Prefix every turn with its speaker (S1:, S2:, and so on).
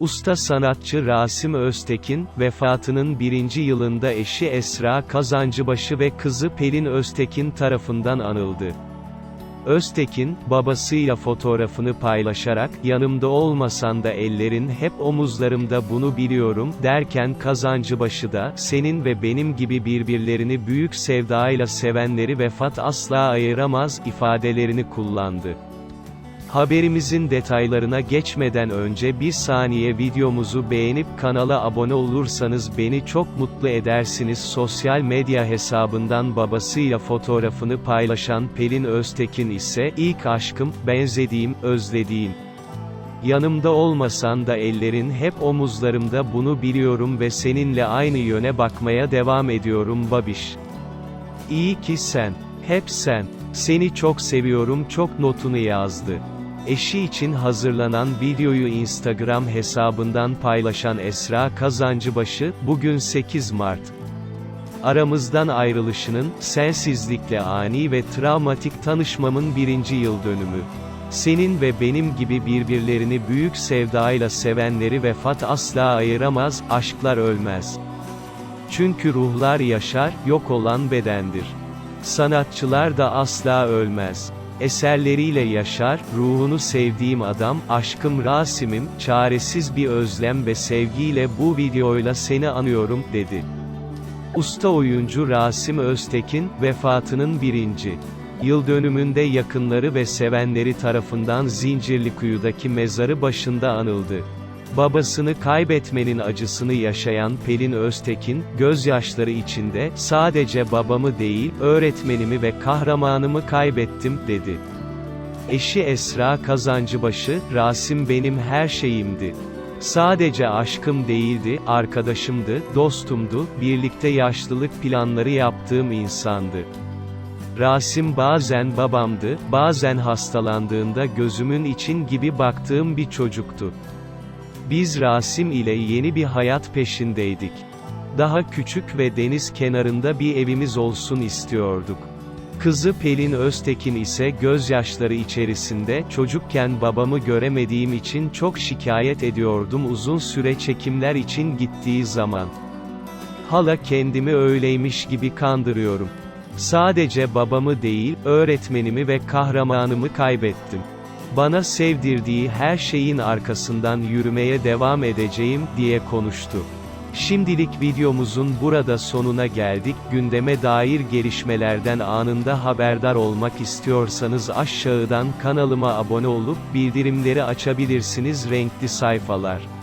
S1: Usta sanatçı Rasim Öztekin, vefatının birinci yılında eşi Esra Kazancıbaşı ve kızı Pelin Öztekin tarafından anıldı. Öztekin, babasıyla fotoğrafını paylaşarak, yanımda olmasan da ellerin hep omuzlarımda bunu biliyorum, derken Kazancıbaşı da, senin ve benim gibi birbirlerini büyük sevdayla sevenleri vefat asla ayıramaz, ifadelerini kullandı. Haberimizin detaylarına geçmeden önce bir saniye videomuzu beğenip kanala abone olursanız beni çok mutlu edersiniz. Sosyal medya hesabından babasıyla fotoğrafını paylaşan Pelin Öztekin ise, ilk aşkım, benzediğim, özlediğim. Yanımda olmasan da ellerin hep omuzlarımda bunu biliyorum ve seninle aynı yöne bakmaya devam ediyorum babiş. İyi ki sen. Hep sen. Seni çok seviyorum çok notunu yazdı. Eşi için hazırlanan videoyu Instagram hesabından paylaşan Esra Kazancıbaşı, bugün 8 Mart. Aramızdan ayrılışının, sensizlikle ani ve travmatik tanışmamın birinci yıl dönümü. Senin ve benim gibi birbirlerini büyük sevdayla sevenleri vefat asla ayıramaz, aşklar ölmez. Çünkü ruhlar yaşar, yok olan bedendir. Sanatçılar da asla ölmez. Eserleriyle yaşar, ruhunu sevdiğim adam, aşkım Rasim'im, çaresiz bir özlem ve sevgiyle bu videoyla seni anıyorum, dedi. Usta oyuncu Rasim Öztekin, vefatının birinci yıl dönümünde yakınları ve sevenleri tarafından Zincirlikuyu'daki mezarı başında anıldı. Babasını kaybetmenin acısını yaşayan Pelin Öztekin, gözyaşları içinde, sadece babamı değil, öğretmenimi ve kahramanımı kaybettim, dedi. Eşi Esra Kazancıbaşı, Rasim benim her şeyimdi. Sadece aşkım değildi, arkadaşımdı, dostumdu, birlikte yaşlılık planları yaptığım insandı. Rasim bazen babamdı, bazen hastalandığında gözümün için gibi baktığım bir çocuktu. Biz Rasim ile yeni bir hayat peşindeydik. Daha küçük ve deniz kenarında bir evimiz olsun istiyorduk. Kızı Pelin Öztekin ise gözyaşları içerisinde, çocukken babamı göremediğim için çok şikayet ediyordum uzun süre çekimler için gittiği zaman. Hala kendimi öyleymiş gibi kandırıyorum. Sadece babamı değil, öğretmenimi ve kahramanımı kaybettim. Bana sevdirdiği her şeyin arkasından yürümeye devam edeceğim, diye konuştu. Şimdilik videomuzun burada sonuna geldik. Gündeme dair gelişmelerden anında haberdar olmak istiyorsanız aşağıdan kanalıma abone olup bildirimleri açabilirsiniz renkli sayfalar.